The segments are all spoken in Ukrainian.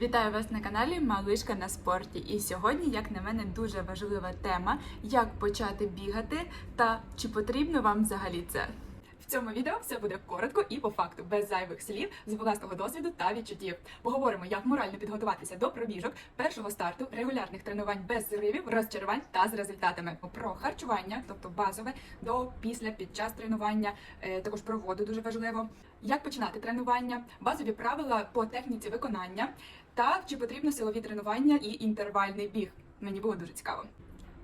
Вітаю вас на каналі Малишка на спорті. І сьогодні, як на мене, дуже важлива тема, як почати бігати та чи потрібно вам взагалі це. В цьому відео все буде коротко і по факту, без зайвих слів, з власного досвіду та відчуттів. Поговоримо, як морально підготуватися до пробіжок, першого старту, регулярних тренувань без зривів, розчарувань та з результатами. Про харчування, тобто базове, до після, під час тренування, е, також про воду дуже важливо. Як починати тренування, базові правила по техніці виконання та чи потрібно силові тренування і інтервальний біг. Мені було дуже цікаво.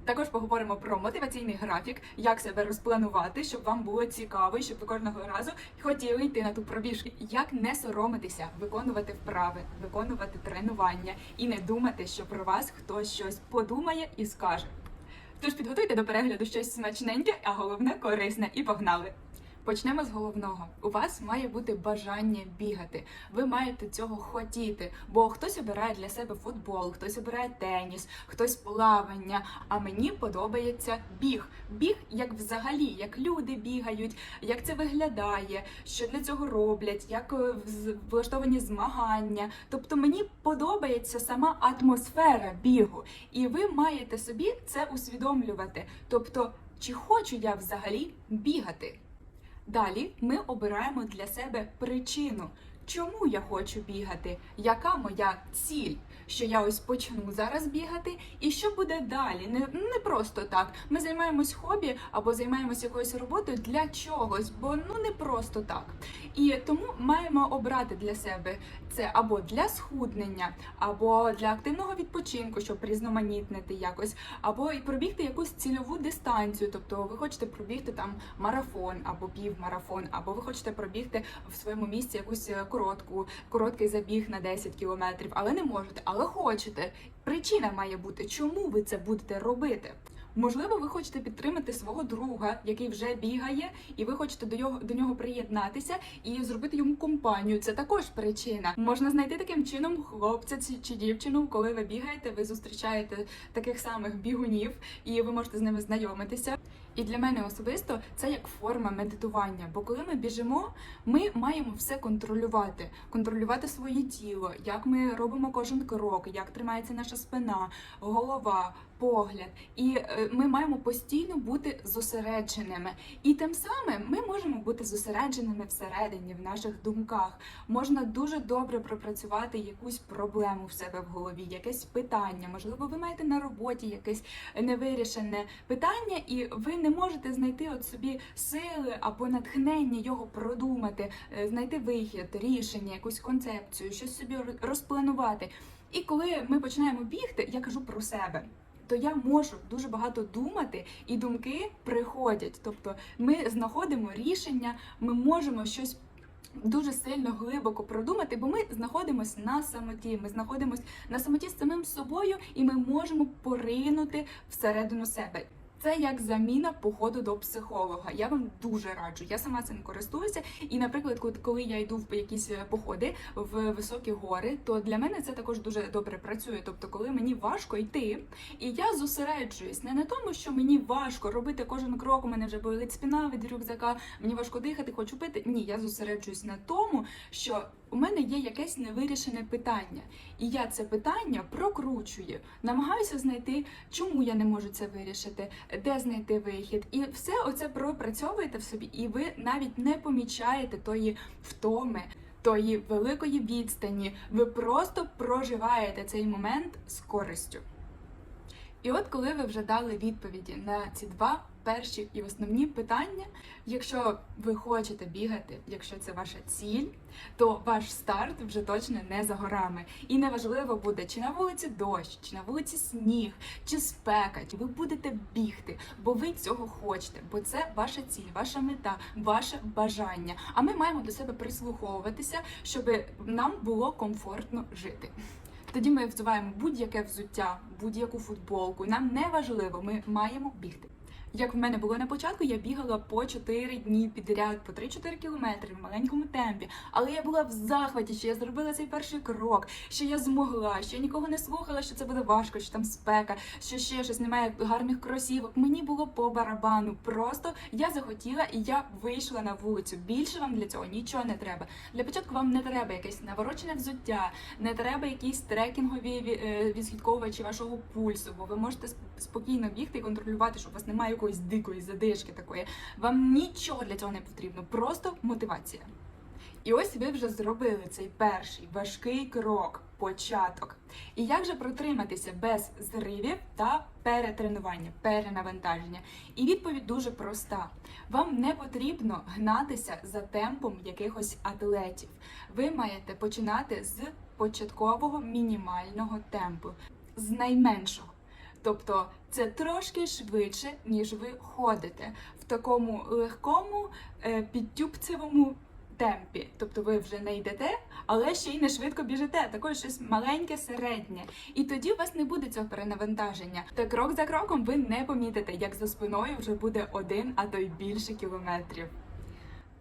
Також поговоримо про мотиваційний графік, як себе розпланувати, щоб вам було цікаво, щоб ви кожного разу хотіли йти на ту пробіжку. Як не соромитися, виконувати вправи, виконувати тренування і не думати, що про вас хтось щось подумає і скаже. Тож підготуйте до перегляду щось смачненьке, а головне корисне, і погнали! Почнемо з головного. У вас має бути бажання бігати. Ви маєте цього хотіти. Бо хтось обирає для себе футбол, хтось обирає теніс, хтось плавання. А мені подобається біг. Біг, як взагалі, як люди бігають, як це виглядає, що для цього роблять, як е, влаштовані змагання. Тобто мені подобається сама атмосфера бігу, і ви маєте собі це усвідомлювати. Тобто, чи хочу я взагалі бігати? Далі ми обираємо для себе причину, чому я хочу бігати, яка моя ціль, що я ось почну зараз бігати, і що буде далі. Не, не просто так. Ми займаємось хобі або займаємось якоюсь роботою для чогось, бо ну не просто так. І тому маємо обрати для себе це або для схуднення, або для активного відпочинку, щоб різноманітнити якось, або і пробігти якусь цільову дистанцію. Тобто ви хочете пробігти там марафон або півмарафон, або ви хочете пробігти в своєму місці якусь е, коротку, короткий забіг на 10 кілометрів, але не можете, але хочете. Причина має бути, чому ви це будете робити. Можливо, ви хочете підтримати свого друга, який вже бігає, і ви хочете до нього до нього приєднатися і зробити йому компанію. Це також причина. Можна знайти таким чином хлопця чи дівчину, коли ви бігаєте, ви зустрічаєте таких самих бігунів, і ви можете з ними знайомитися. І для мене особисто це як форма медитування. Бо коли ми біжимо, ми маємо все контролювати, контролювати своє тіло, як ми робимо кожен крок, як тримається наша спина, голова, погляд. І е, ми маємо постійно бути зосередженими. І тим самим ми можемо бути зосередженими всередині, в наших думках. Можна дуже добре пропрацювати якусь проблему в себе в голові, якесь питання. Можливо, ви маєте на роботі якесь невирішене питання, і ви не можете знайти от собі сили або натхнення його продумати, е, знайти вихід, рішення, якусь концепцію, щось собі розпланувати. І коли ми починаємо бігти, я кажу про себе. То я можу дуже багато думати, і думки приходять. Тобто ми знаходимо рішення, ми можемо щось дуже сильно глибоко продумати, бо ми знаходимося на самоті. Ми знаходимося на самоті з самим собою, і ми можемо поринути всередину себе. Це як заміна походу до психолога. Я вам дуже раджу. Я сама цим користуюся. І, наприклад, коли- я йду в якісь е, походи в високі гори, то для мене це також дуже добре працює. Тобто, коли мені важко йти, і я зосереджуюсь не на тому, що мені важко робити кожен крок. У мене вже болить спина від рюкзака, мені важко дихати, хочу пити. Ні, я зосереджуюсь на тому, що у мене є якесь невирішене питання, і я це питання прокручую, намагаюся знайти, чому я не можу це вирішити, де знайти вихід, і все оце пропрацьовуєте в собі, і ви навіть не помічаєте тої втоми. Тої великої відстані, ви просто проживаєте цей момент з користю. І от коли ви вже дали відповіді на ці два перші і основні питання, якщо ви хочете бігати, якщо це ваша ціль, то ваш старт вже точно не за горами. І неважливо буде, чи на вулиці дощ, чи на вулиці сніг, чи спека, чи ви будете бігти, бо ви цього хочете, бо це ваша ціль, ваша мета, ваше бажання. А ми маємо до себе прислуховуватися, щоб нам було комфортно жити. Тоді ми взуваємо будь-яке взуття, будь-яку футболку. Нам не важливо, ми маємо бігти. Як в мене було на початку, я бігала по 4 дні підряд, по 3-4 кілометри в маленькому темпі. Але я була в захваті, що я зробила цей перший крок, що я змогла, що я нікого не слухала, що це буде важко, що там спека, що ще щось немає гарних кросівок. Мені було по барабану. Просто я захотіла і я вийшла на вулицю. Більше вам для цього нічого не треба. Для початку вам не треба якесь наворочене взуття, не треба якісь трекінгові е, відслідковувачі вашого пульсу, бо ви можете сп- спокійно бігти і контролювати, що у вас немає якоїсь дикої задишки такої. Вам нічого для цього не потрібно, просто мотивація. І ось ви вже зробили цей перший важкий крок, початок. І як же протриматися без зривів та перетренування, перенавантаження? І відповідь дуже проста: вам не потрібно гнатися за темпом якихось атлетів. Ви маєте починати з початкового мінімального темпу, з найменшого. Тобто це трошки швидше, ніж ви ходите в такому легкому е, підтюпцевому темпі. Тобто ви вже не йдете, але ще й не швидко біжите. Також щось маленьке, середнє. І тоді у вас не буде цього перенавантаження. Та крок за кроком ви не помітите, як за спиною вже буде один, а то й більше кілометрів.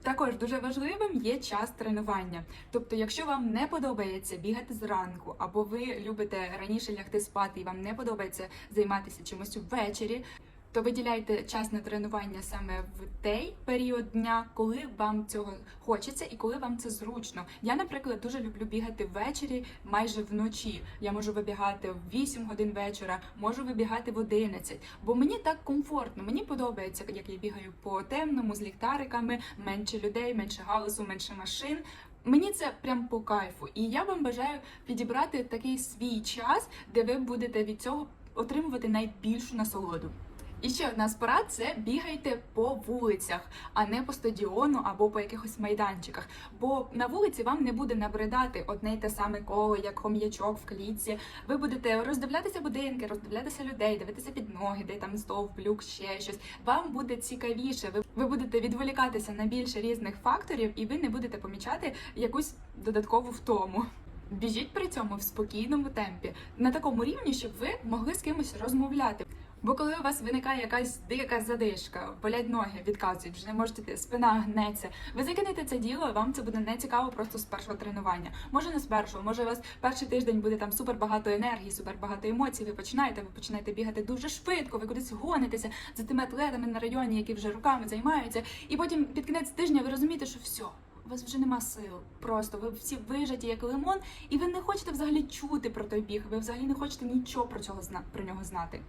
Також дуже важливим є час тренування. Тобто, якщо вам не подобається бігати зранку, або ви любите раніше лягти спати і вам не подобається займатися чимось ввечері, то виділяйте час на тренування саме в той період дня, коли вам цього хочеться і коли вам це зручно. Я, наприклад, дуже люблю бігати ввечері майже вночі. Я можу вибігати в 8 годин вечора, можу вибігати в 11, бо мені так комфортно. Мені подобається, як я бігаю по темному з ліхтариками, менше людей, менше галасу, менше машин. Мені це прям по кайфу, і я вам бажаю підібрати такий свій час, де ви будете від цього отримувати найбільшу насолоду. І ще одна з порад це бігайте по вулицях, а не по стадіону або по якихось майданчиках. Бо на вулиці вам не буде набридати одне й те саме коло, як хом'ячок в клітці. Ви будете роздивлятися будинки, роздивлятися людей, дивитися під ноги, де там стовп, люк, ще щось. Вам буде цікавіше. Ви, ви будете відволікатися на більше різних факторів, і ви не будете помічати якусь додаткову втому. Біжіть при цьому в спокійному темпі, на такому рівні, щоб ви могли з кимось розмовляти. Бо коли у вас виникає якась дика задишка, болять ноги, відказують, вже не можете йти, спина гнеться. Ви закинете це діло, і вам це буде не цікаво просто з першого тренування. Може не з першого, може у вас перший тиждень буде там супер багато енергії, супер багато емоцій. Ви починаєте, ви починаєте бігати дуже швидко, ви кудись гонитеся за тими атлетами на районі, які вже руками займаються. І потім під кінець тижня ви розумієте, що все. У вас вже нема сил. Просто ви всі вижаті як лимон, і ви не хочете взагалі чути про той біг. Ви взагалі не хочете нічого про цього зна про нього знати.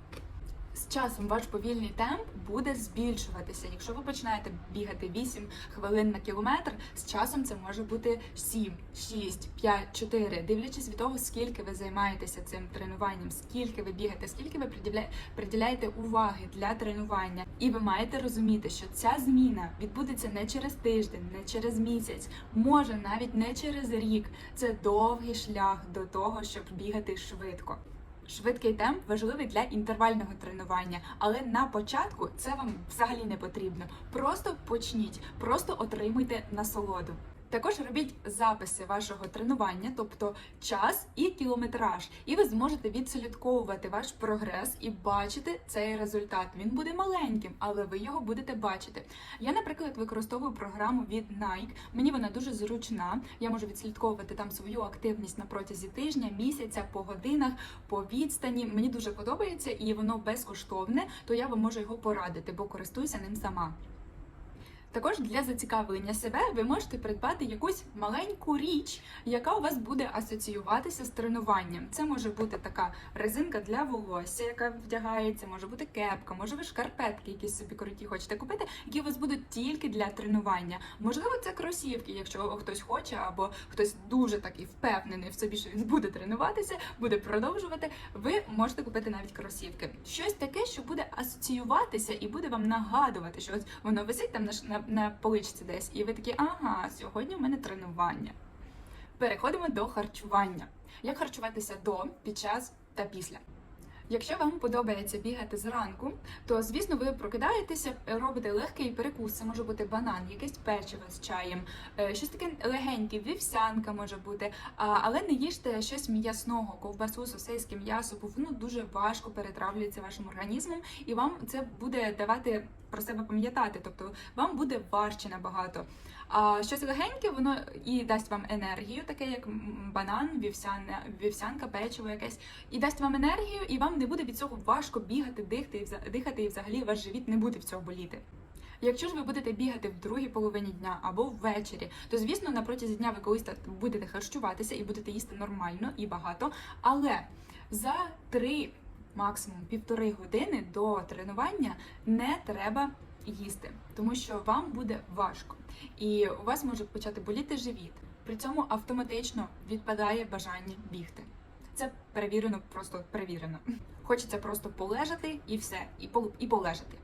З часом ваш повільний темп буде збільшуватися. Якщо ви починаєте бігати 8 хвилин на кілометр, з часом це може бути 7, 6, 5, 4, дивлячись від того, скільки ви займаєтеся цим тренуванням, скільки ви бігаєте, скільки ви приділя- приділяєте уваги для тренування. І ви маєте розуміти, що ця зміна відбудеться не через тиждень, не через місяць, може навіть не через рік. Це довгий шлях до того, щоб бігати швидко. Швидкий темп важливий для інтервального тренування, але на початку це вам взагалі не потрібно. Просто почніть, просто отримуйте насолоду. Також робіть записи вашого тренування, тобто час і кілометраж, і ви зможете відслідковувати ваш прогрес і бачити цей результат. Він буде маленьким, але ви його будете бачити. Я, наприклад, використовую програму від Nike. Мені вона дуже зручна. Я можу відслідковувати там свою активність на протязі тижня, місяця, по годинах, по відстані. Мені дуже подобається і воно безкоштовне, то я вам можу його порадити, бо користуюся ним сама. Також для зацікавлення себе ви можете придбати якусь маленьку річ, яка у вас буде асоціюватися з тренуванням. Це може бути така резинка для волосся, яка вдягається, може бути кепка, може ви шкарпетки, якісь собі круті хочете купити, які у вас будуть тільки для тренування. Можливо, це кросівки, якщо хтось хоче, або хтось дуже такий впевнений в собі, що він буде тренуватися, буде продовжувати. Ви можете купити навіть кросівки. Щось таке, що буде асоціюватися і буде вам нагадувати, що ось воно висить там на, на, поличці десь, і ви такі, ага, сьогодні в мене тренування. Переходимо до харчування. Як харчуватися до, під час та після. Якщо вам подобається бігати зранку, то звісно ви прокидаєтеся, робите легкий перекус. Це може бути банан, якесь печиво з чаєм, е, щось таке легеньке, вівсянка може бути. Але не їжте щось м'ясного, ковбасу, сосиски, м'ясо, бо воно дуже важко перетравлюється вашим організмом, і вам це буде давати про себе пам'ятати. Тобто вам буде важче набагато. А щось легеньке, воно і дасть вам енергію, таке як банан, вівсяна, вівсянка, печиво якесь, і дасть вам енергію, і вам не буде від цього важко бігати, дихати, дихати, і взагалі ваш живіт не буде в цього боліти. Якщо ж ви будете бігати в другій половині дня або ввечері, то звісно на протязі дня ви колись будете харчуватися і будете їсти нормально і багато. Але за три, максимум півтори години до тренування не треба їсти, тому що вам буде важко, і у вас може почати боліти живіт. При цьому автоматично відпадає бажання бігти. Це перевірено, просто перевірено. Хочеться просто полежати і все, і пол- і полежати.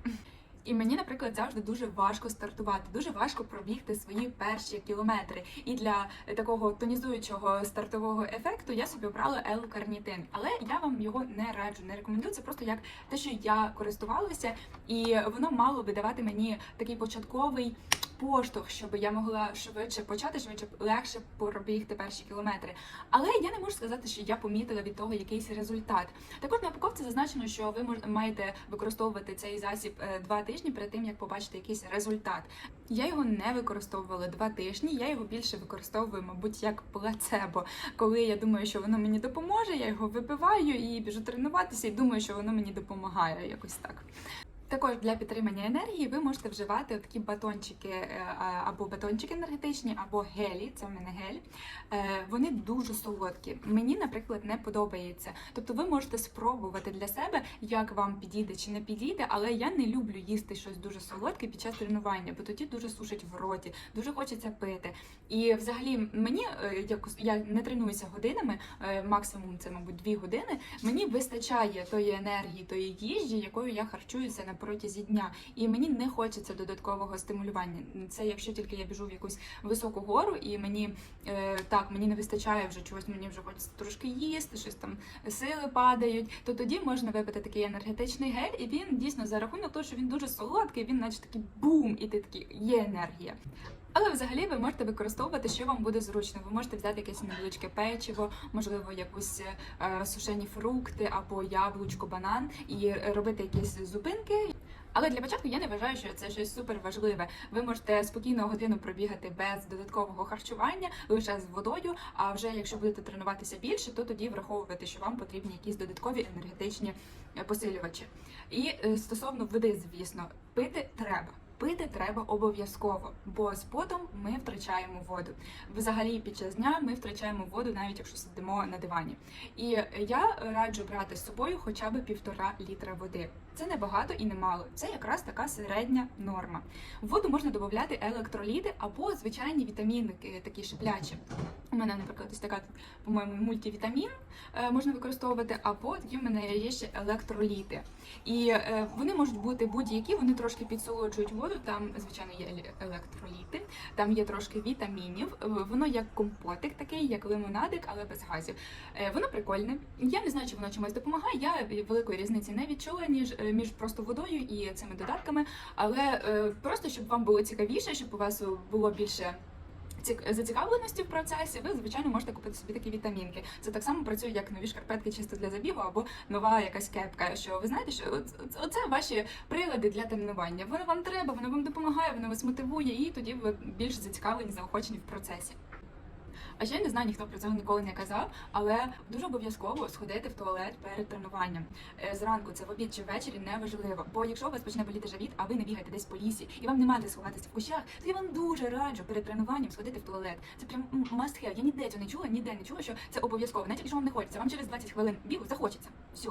І мені, наприклад, завжди дуже важко стартувати, дуже важко пробігти свої перші кілометри. І для такого тонізуючого стартового ефекту я собі обрала L-карнітин. Але я вам його не раджу, не рекомендую. Це просто як те, що я користувалася, і воно мало би давати мені такий початковий поштовх, щоб я могла швидше почати, швидше легше пробігти перші кілометри. Але я не можу сказати, що я помітила від того якийсь результат. Також на упаковці зазначено, що ви маєте використовувати цей засіб е, два тижні перед тим, як побачити якийсь результат. Я його не використовувала два тижні. Я його більше використовую, мабуть, як плацебо. Коли я думаю, що воно мені допоможе, я його випиваю і біжу тренуватися, і думаю, що воно мені допомагає якось так. Також для підтримання енергії ви можете вживати такі батончики е, або батончики енергетичні, або гелі. Це в мене гель. Е, Вони дуже солодкі. Мені, наприклад, не подобається. Тобто, ви можете спробувати для себе, як вам підійде чи не підійде, але я не люблю їсти щось дуже солодке під час тренування, бо тоді дуже сушить в роті, дуже хочеться пити. І взагалі мені е, я не тренуюся годинами, максимум це, мабуть, дві години. Мені вистачає тої енергії, тої їжі, якою я харчуюся на протязі дня. І мені не хочеться додаткового стимулювання. Це якщо тільки я біжу в якусь високу гору, і мені е, так мені не вистачає вже чогось, мені вже хочеться трошки їсти, щось там сили падають. То тоді можна випити такий енергетичний гель, і він дійсно за рахунок того, що він дуже солодкий, він наче такий бум, і ти такий є енергія. Але взагалі ви можете використовувати, що вам буде зручно. Ви можете взяти якесь невеличке печиво, можливо, якусь е, сушені фрукти або яблучко, банан, і робити якісь зупинки. Але для початку я не вважаю, що це щось супер важливе. Ви можете спокійно годину пробігати без додаткового харчування, лише з водою. А вже якщо будете тренуватися більше, то тоді враховувати, що вам потрібні якісь додаткові енергетичні е, посилювачі. І е, стосовно води, звісно, пити треба. Пити треба обов'язково, бо з потом ми втрачаємо воду. Взагалі, під час дня ми втрачаємо воду, навіть якщо сидимо на дивані. І я раджу брати з собою хоча б півтора літра води. Це не багато і не мало. Це якраз така середня норма. В воду можна додати електроліти або звичайні вітамінки, такі шиплячі. У мене, наприклад, ось така, по-моєму, мультивітамін е, можна використовувати, або такі в мене є ще електроліти. І е, вони можуть бути будь-які, вони трошки підсолоджують воду. Там, звичайно, є електроліти, там є трошки вітамінів. Е, Воно як компотик, такий, як лимонадик, але без газів. Е, Воно прикольне. Я не знаю, чи воно чимось допомагає. Я великої різниці не відчула ніж е, між просто водою і цими додатками. Але е, просто щоб вам було цікавіше, щоб у вас було більше. цік- Зацікавленості в процесі, ви звичайно можете купити собі такі вітамінки. Це так само працює, як нові шкарпетки чисто для забігу або нова якась кепка. Що ви знаєте, що оц- оце ваші прилади для тренування. Воно вам треба, воно вам допомагає, воно вас мотивує, і тоді ви більш зацікавлені, заохочені в процесі. А ще я не знаю, ніхто про це ніколи не казав, але дуже обов'язково сходити в туалет перед тренуванням. Е, Зранку це в обід чи ввечері не важливо. Бо якщо у вас почне боліти живіт, а ви не бігаєте десь по лісі, і вам немає де сховатися в кущах, то я вам дуже раджу перед тренуванням сходити в туалет. Це прям must have. Я ніде цього не чула, ніде не чула, що це обов'язково. Навіть якщо вам не хочеться, вам через 20 хвилин бігу захочеться. Все.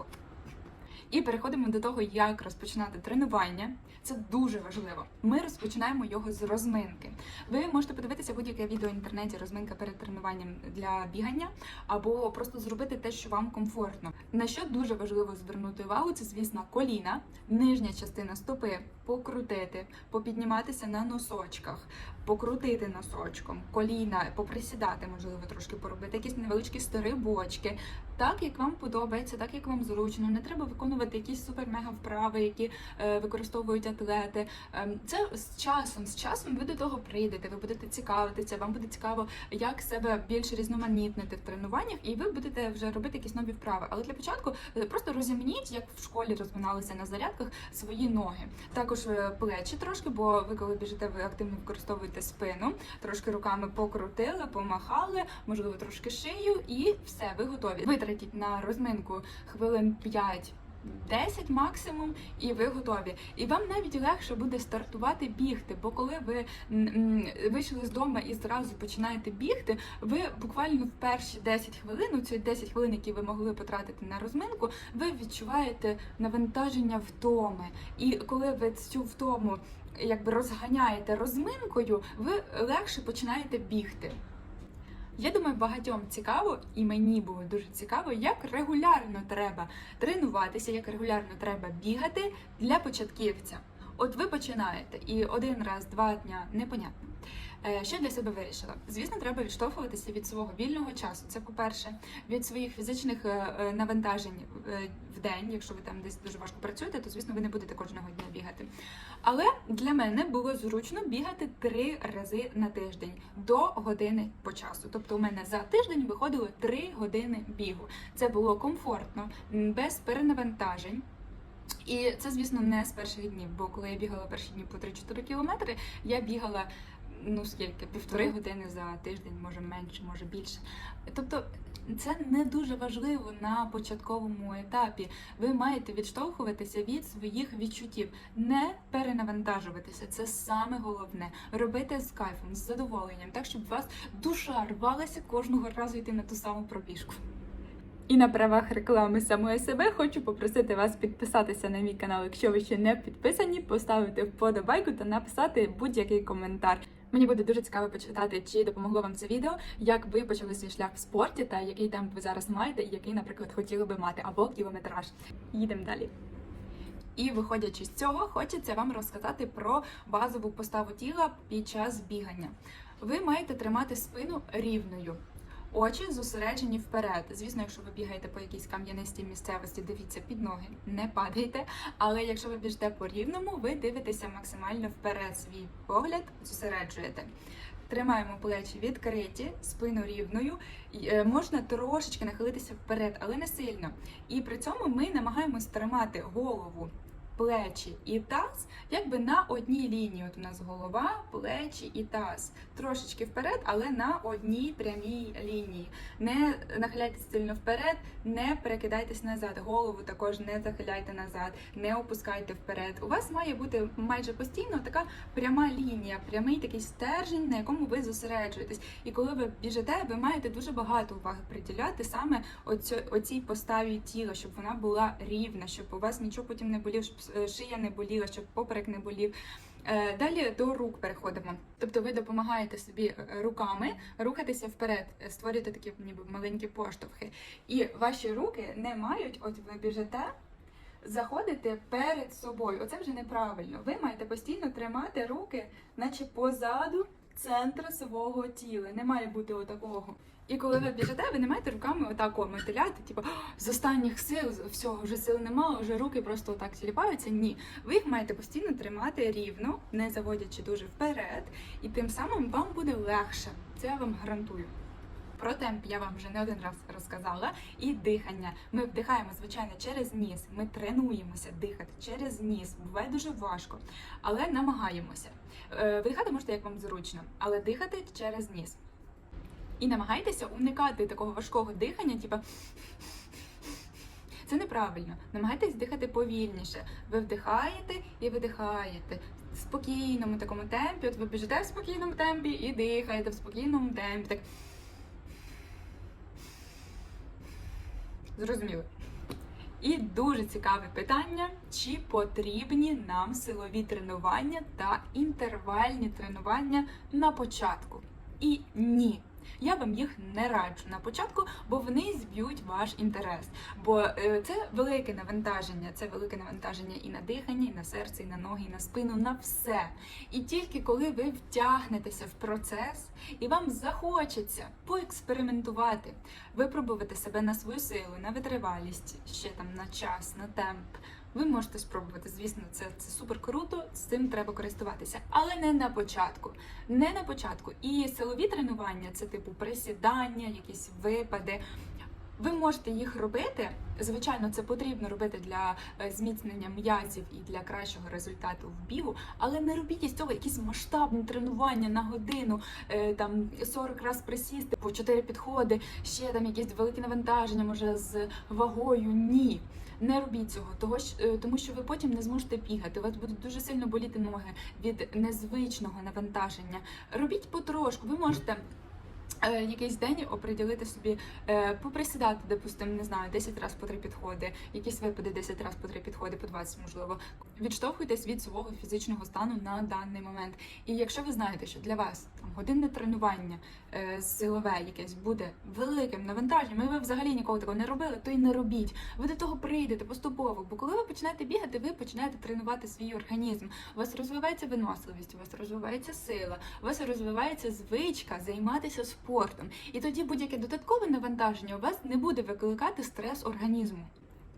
І переходимо до того, як розпочинати тренування. Це дуже важливо. Ми розпочинаємо його з розминки. Ви можете подивитися будь-яке відео в інтернеті, розминка перед тренуванням для бігання, або просто зробити те, що вам комфортно. На що дуже важливо звернути увагу, це звісно коліна, нижня частина стопи покрутити, попідніматися на носочках, покрутити носочком, коліна, поприсідати, можливо, трошки поробити, якісь невеличкі стрибочки. Так, як вам подобається, так як вам зручно. Не треба виконувати якісь супер-мега вправи, які е, використовують атлети. Ем, це з часом, з часом ви до того прийдете, ви будете цікавитися, вам буде цікаво, як себе більш різноманітнити в тренуваннях, і ви будете вже робити якісь нові вправи. Але для початку е, просто розімніть, як в школі розминалися на зарядках свої ноги. Також е, плечі трошки, бо ви коли біжите, ви активно використовуєте спину, трошки руками покрутили, помахали, можливо, трошки шию, і все, ви готові. Витратіть на розминку хвилин 5 10 максимум, і ви готові. І вам навіть легше буде стартувати бігти, бо коли ви вийшли з дому і зразу починаєте бігти, ви буквально в перші 10 хвилин, ці 10 хвилин, які ви могли потратити на розминку, ви відчуваєте навантаження втоми. І коли ви цю втому якби розганяєте розминкою, ви легше починаєте бігти. Я думаю, багатьом цікаво, і мені було дуже цікаво, як регулярно треба тренуватися, як регулярно треба бігати для початківця. От ви починаєте і один раз, два дня непонятно. Е, Що для себе вирішила? Звісно, треба відштовхуватися від свого вільного часу. Це по-перше, від своїх фізичних е, е, навантажень в день. Якщо ви там десь дуже важко працюєте, то звісно ви не будете кожного дня бігати. Але для мене було зручно бігати три рази на тиждень до години по часу. Тобто, у мене за тиждень виходило три години бігу. Це було комфортно, без перенавантажень. І це, звісно, не з перших днів, бо коли я бігала перші дні по 3-4 кілометри, я бігала ну скільки, півтори години за тиждень, може менше, може більше. Тобто це не дуже важливо на початковому етапі. Ви маєте відштовхуватися від своїх відчуттів, не перенавантажуватися. Це саме головне. Робити з кайфом, з задоволенням, так щоб у вас душа рвалася кожного разу йти на ту саму пробіжку. І на правах реклами самої себе хочу попросити вас підписатися на мій канал, якщо ви ще не підписані, поставити вподобайку та написати будь-який коментар. Мені буде дуже цікаво почитати, чи допомогло вам це відео, як ви почали свій шлях в спорті та який темп ви зараз маєте, і який, наприклад, хотіли би мати, або кілометраж. Їдемо далі. І виходячи з цього, хочеться вам розказати про базову поставу тіла під час бігання. Ви маєте тримати спину рівною. Очі зосереджені вперед. Звісно, якщо ви бігаєте по якійсь кам'янистій місцевості, дивіться під ноги, не падайте. Але якщо ви біжите по рівному, ви дивитеся максимально вперед. Свій погляд зосереджуєте. Тримаємо плечі відкриті, спину рівною. Е, Можна трошечки нахилитися вперед, але не сильно. І при цьому ми намагаємось тримати голову, плечі і таз якби на одній лінії. От у нас голова, плечі і таз. Трошечки вперед, але на одній прямій лінії. Не нахиляйтесь сильно вперед, не перекидайтесь назад. Голову також не захиляйте назад, не опускайте вперед. У вас має бути майже постійно така пряма лінія, прямий такий стержень, на якому ви зосереджуєтесь. І коли ви біжите, ви маєте дуже багато уваги приділяти саме оцій поставі тіла, щоб вона була рівна, щоб у вас нічого потім не боліло, щоб шия не боліла, щоб поперек не болів. Е, Далі до рук переходимо. Тобто ви допомагаєте собі е, руками рухатися вперед, е, створюєте такі ніби маленькі поштовхи. І ваші руки не мають, от ви біжите, заходити перед собою. Оце вже неправильно. Ви маєте постійно тримати руки, наче позаду центра свого тіла. Не має бути отакого. І коли ви біжите, ви не маєте руками отак мотиляти, типу з останніх сил, всього, вже сил немає, вже руки просто отак тіліпаються. Ні. Ви їх маєте постійно тримати рівно, не заводячи дуже вперед, і тим самим вам буде легше. Це я вам гарантую. Про темп я вам вже не один раз розказала. І дихання. Ми вдихаємо, звичайно, через ніс. Ми тренуємося дихати через ніс. Буває дуже важко, але намагаємося. Е, Видихати можете як вам зручно, але дихати через ніс. І намагайтеся уникати такого важкого дихання, типу. Це неправильно. Намагайтесь дихати повільніше. Ви вдихаєте і видихаєте в спокійному такому темпі. От ви біжите в спокійному темпі і дихаєте в спокійному темпі. Так. Зрозуміли. І дуже цікаве питання: чи потрібні нам силові тренування та інтервальні тренування на початку? І ні. Я вам їх не раджу на початку, бо вони зб'ють ваш інтерес. Бо е, це велике навантаження, це велике навантаження і на дихання, і на серце, і на ноги, і на спину, на все. І тільки коли ви втягнетеся в процес і вам захочеться поекспериментувати, випробувати себе на свою силу, на витривалість, ще там на час, на темп. Ви можете спробувати, звісно, це, це супер круто, з цим треба користуватися, але не на початку. Не на початку. І силові тренування це типу присідання, якісь випади. Ви можете їх робити. Звичайно, це потрібно робити для е, зміцнення м'язів і для кращого результату в бігу, але не робіть із цього якісь масштабні тренування на годину, е, там 40 разів присісти, по 4 підходи, ще там якісь великі навантаження, може з вагою. Ні. Не робіть цього, того е, тому що ви потім не зможете бігати. У вас будуть дуже сильно боліти ноги від незвичного навантаження. Робіть потрошку. Ви можете е, якийсь день оприділити собі, е, поприсідати, допустимо, не знаю, 10 разів по три підходи, якісь випади 10 разів по три підходи, по 20 можливо. Відштовхуйтесь від свого фізичного стану на даний момент. І якщо ви знаєте, що для вас там годинне тренування силове якесь буде великим навантаженням, і ви взагалі ніколи такого не робили, то й не робіть. Ви до того прийдете поступово. Бо коли ви починаєте бігати, ви починаєте тренувати свій організм. У вас розвивається виносливість, у вас розвивається сила, у вас розвивається звичка займатися спортом. І тоді будь-яке додаткове навантаження у вас не буде викликати стрес організму.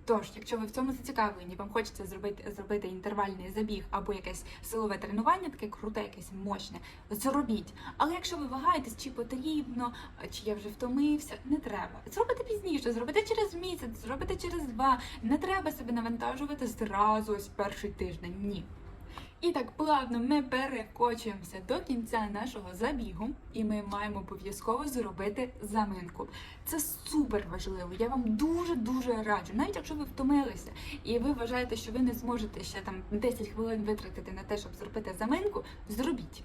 Тож, якщо ви в цьому зацікавлені, вам хочеться зробити, зробити інтервальний забіг або якесь силове тренування, таке круте, якесь мощне, зробіть. Але якщо ви вагаєтесь, чи потрібно, чи я вже втомився, не треба. Зробите пізніше, зробите через місяць, зробите через два. Не треба себе навантажувати зразу ось перший тиждень. Ні. І так плавно ми перекочуємося до кінця нашого забігу, і ми маємо обов'язково зробити заминку. Це супер важливо. Я вам дуже дуже раджу. Навіть якщо ви втомилися і ви вважаєте, що ви не зможете ще там 10 хвилин витратити на те, щоб зробити заминку, зробіть.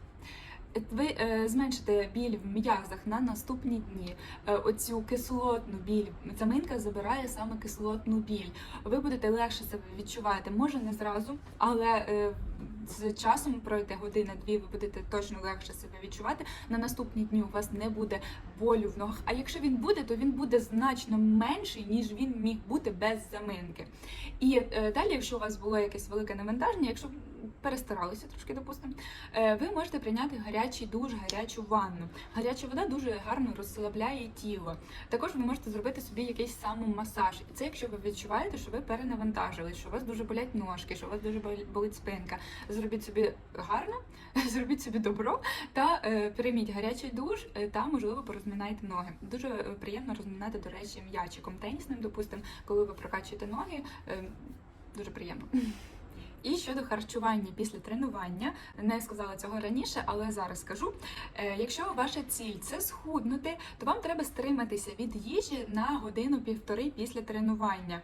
Ви е, зменшите біль в м'язах на наступні дні. Е, оцю кислотну біль. Заминка забирає саме кислотну біль. Ви будете легше себе відчувати. Може не зразу, але е, з часом пройде година-дві, ви будете точно легше себе відчувати. На наступні дні у вас не буде болю в ногах. А якщо він буде, то він буде значно менший, ніж він міг бути без заминки. І далі, якщо у вас було якесь велике навантаження, якщо перестаралися трошки, допустимо, е, ви можете прийняти гарячий душ, гарячу ванну. Гаряча вода дуже гарно розслабляє тіло. Також ви можете зробити собі якийсь самомасаж. І це якщо ви відчуваєте, що ви перенавантажились, що у вас дуже болять ножки, що у вас дуже бол- болить спинка. Зробіть собі гарно, зробіть собі добро та е, прийміть гарячий душ е, та можливо порозминайте ноги. Дуже приємно розминати, до речі, м'ячиком тенісним, допустимо, коли ви прокачуєте ноги. Дуже приємно. І щодо харчування після тренування, не сказала цього раніше, але зараз скажу. Е, Якщо ваша ціль це схуднути, то вам треба стриматися від їжі на годину-півтори після тренування.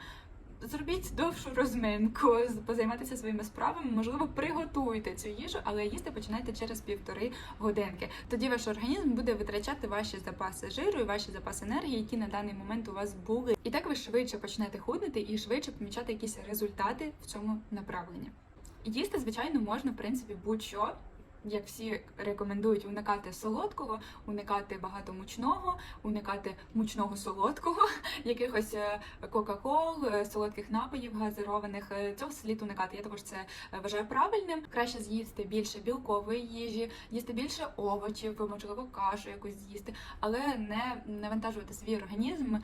Зробіть довшу розминку, позаймайтеся своїми справами, можливо, приготуйте цю їжу, але їсти починайте через півтори годинки. Тоді ваш організм буде витрачати ваші запаси жиру і ваші запаси енергії, які на даний момент у вас були. І так ви швидше почнете худнути і швидше помічати якісь результати в цьому направленні. Їсти, звичайно, можна в принципі будь-що. Як всі рекомендують уникати солодкого, уникати багато мучного, уникати мучного солодкого, якихось е, кока-кол, е, солодких напоїв газированих. Е, Цього слід уникати. Я також це вважаю правильним. Краще з'їсти більше білкової їжі, їсти більше овочів, можливо, кашу якусь з'їсти, але не навантажувати свій організм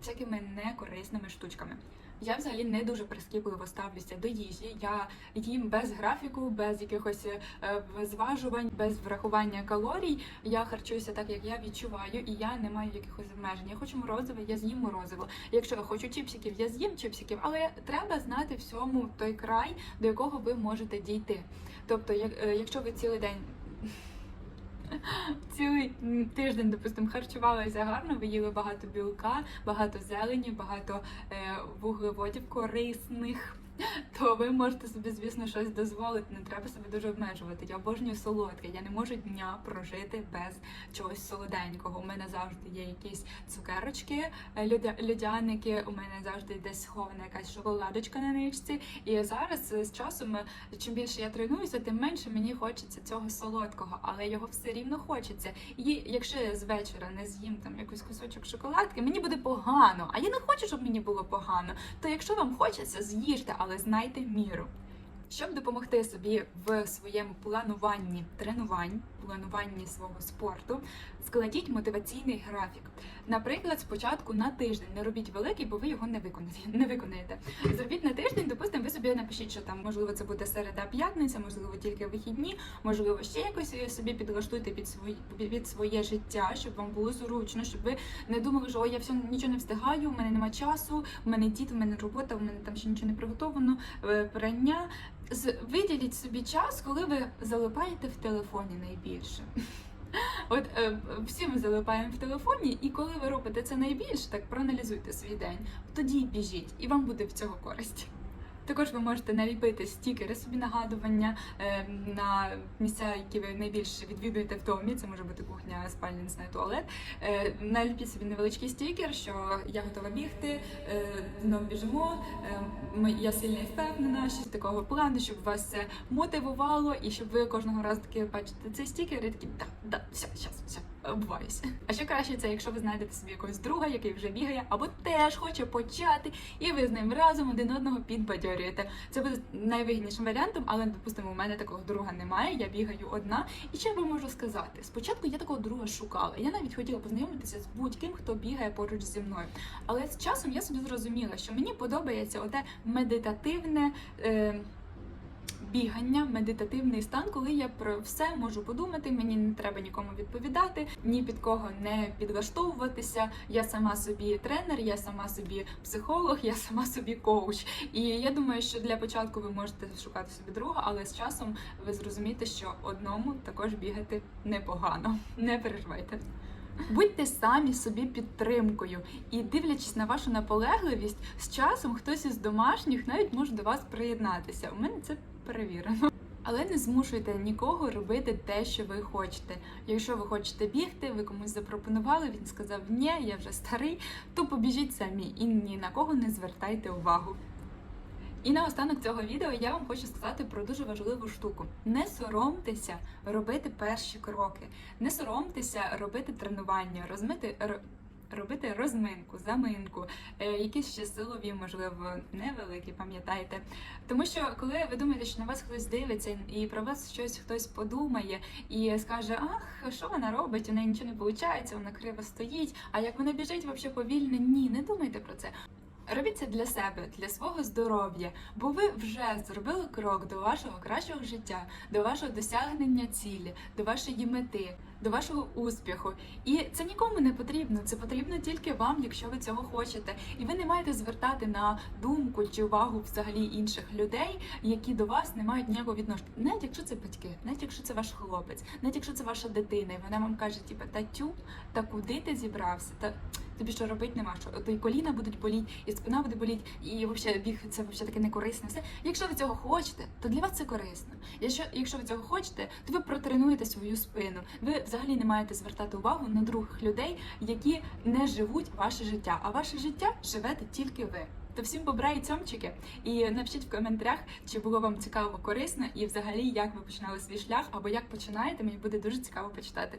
всякими некорисними штучками. Я взагалі не дуже прискіпливо ставлюся до їжі. Я їм без графіку, без якихось е, зважувань, без врахування калорій. Я харчуюся так, як я відчуваю, і я не маю якихось обмежень. Я хочу морозиво, я з'їм морозиво. Якщо я хочу чіпсиків, я з'їм чіпсиків, але треба знати всьому той край, до якого ви можете дійти. Тобто, як, е, якщо ви цілий день. Цілий тиждень, допустимо, харчувалися гарно, ви їли багато білка, багато зелені, багато е, вуглеводів корисних. то ви можете собі, звісно, щось дозволити. Не треба себе дуже обмежувати. Я обожнюю солодке. Я не можу дня прожити без чогось солоденького. У мене завжди є якісь цукерочки, е, льодяники. У мене завжди десь схована якась шоколадочка на ничці. І зараз е, з часом, е, чим більше я тренуюся, тим менше мені хочеться цього солодкого, але його все рівно хочеться. І якщо я з вечора не з'їм там якийсь кусочок шоколадки, мені буде погано. А я не хочу, щоб мені було погано. То якщо вам хочеться, з'їжте, але знайте міру. Щоб допомогти собі в своєму плануванні тренувань, плануванні свого спорту, складіть мотиваційний графік. Наприклад, спочатку на тиждень не робіть великий, бо ви його не виконаєте. Не виконаєте. Зробіть на тиждень, допустимо, ви собі напишіть, що там можливо це буде середа, п'ятниця, можливо, тільки вихідні, можливо, ще якось собі підлаштуйте під свої під своє життя, щоб вам було зручно, щоб ви не думали, що «Ой, я все нічого не встигаю, у мене немає часу, у мене діти, у мене робота, у мене там ще нічого не приготовано, е, прання. З- Виділіть собі час, коли ви залипаєте в телефоні найбільше. От е, всі ми залипаємо в телефоні, і коли ви робите це найбільше, так проаналізуйте свій день, тоді біжіть, і вам буде в цього користь. Також ви можете наліпити стікери собі нагадування е, на місця, які ви найбільше відвідуєте в домі. Це може бути кухня, спальня, не знаю, туалет. Е, наліпіть собі невеличкий стікер, що я готова бігти, е, знов біжимо. Я сильна і впевнена, що такого плану, щоб вас це мотивувало, і щоб ви кожного разу таки бачите цей стікер і такі да, да, все, щас, все, обуваюся. А ще краще це, якщо ви знайдете собі якогось друга, який вже бігає, або теж хоче почати, і ви з ним разом один одного підбадьорюєте. Це буде найвигіднішим варіантом, але допустимо, у мене такого друга немає. Я бігаю одна. І що я можу сказати? Спочатку я такого друга шукала. Я навіть хотіла познайомитися з будь-ким, хто бігає поруч зі мною. Але з часом я собі зрозуміла, що мені подобається оте медитативне. Е, Бігання, медитативний стан, коли я про все можу подумати, мені не треба нікому відповідати, ні під кого не підлаштовуватися. Я сама собі тренер, я сама собі психолог, я сама собі коуч. І я думаю, що для початку ви можете шукати собі друга, але з часом ви зрозумієте, що одному також бігати непогано. Не переживайте. Будьте самі собі підтримкою і дивлячись на вашу наполегливість, з часом хтось із домашніх навіть може до вас приєднатися. У мене це перевірено. Але не змушуйте нікого робити те, що ви хочете. Якщо ви хочете бігти, ви комусь запропонували, він сказав ні, я вже старий, то побіжіть самі і ні на кого не звертайте увагу. І на останок цього відео я вам хочу сказати про дуже важливу штуку: не соромтеся робити перші кроки, не соромтеся робити тренування, розмити. Ро- Робити розминку, заминку, е, якісь ще силові, можливо, невеликі, пам'ятайте. Тому що коли ви думаєте, що на вас хтось дивиться і про вас щось хтось подумає і скаже, ах, що вона робить, у неї нічого не виходить, вона криво стоїть. А як вона біжить, взагалі повільно, ні, не думайте про це. Робіть це для себе, для свого здоров'я, бо ви вже зробили крок до вашого кращого життя, до вашого досягнення цілі, до вашої мети, до вашого успіху. І це нікому не потрібно. Це потрібно тільки вам, якщо ви цього хочете. І ви не маєте звертати на думку чи увагу взагалі інших людей, які до вас не мають ніякого відношення. Навіть якщо це батьки, навіть якщо це ваш хлопець, навіть якщо це ваша дитина, і вона вам каже, типу, та тю, та куди ти зібрався? Та тобі що робити нема що. То і коліна будуть боліти, і спина буде боліти, і взагалі біг це взагалі таке не корисне. Все. Якщо ви цього хочете, то для вас це корисно. Якщо, якщо ви цього хочете, то ви протренуєте свою спину. Ви взагалі не маєте звертати увагу на других людей, які не живуть ваше життя, а ваше життя живете тільки ви. То всім бобра і цьомчики. І напишіть в коментарях, чи було вам цікаво, корисно, і взагалі як ви починали свій шлях, або як починаєте. Мені буде дуже цікаво почитати.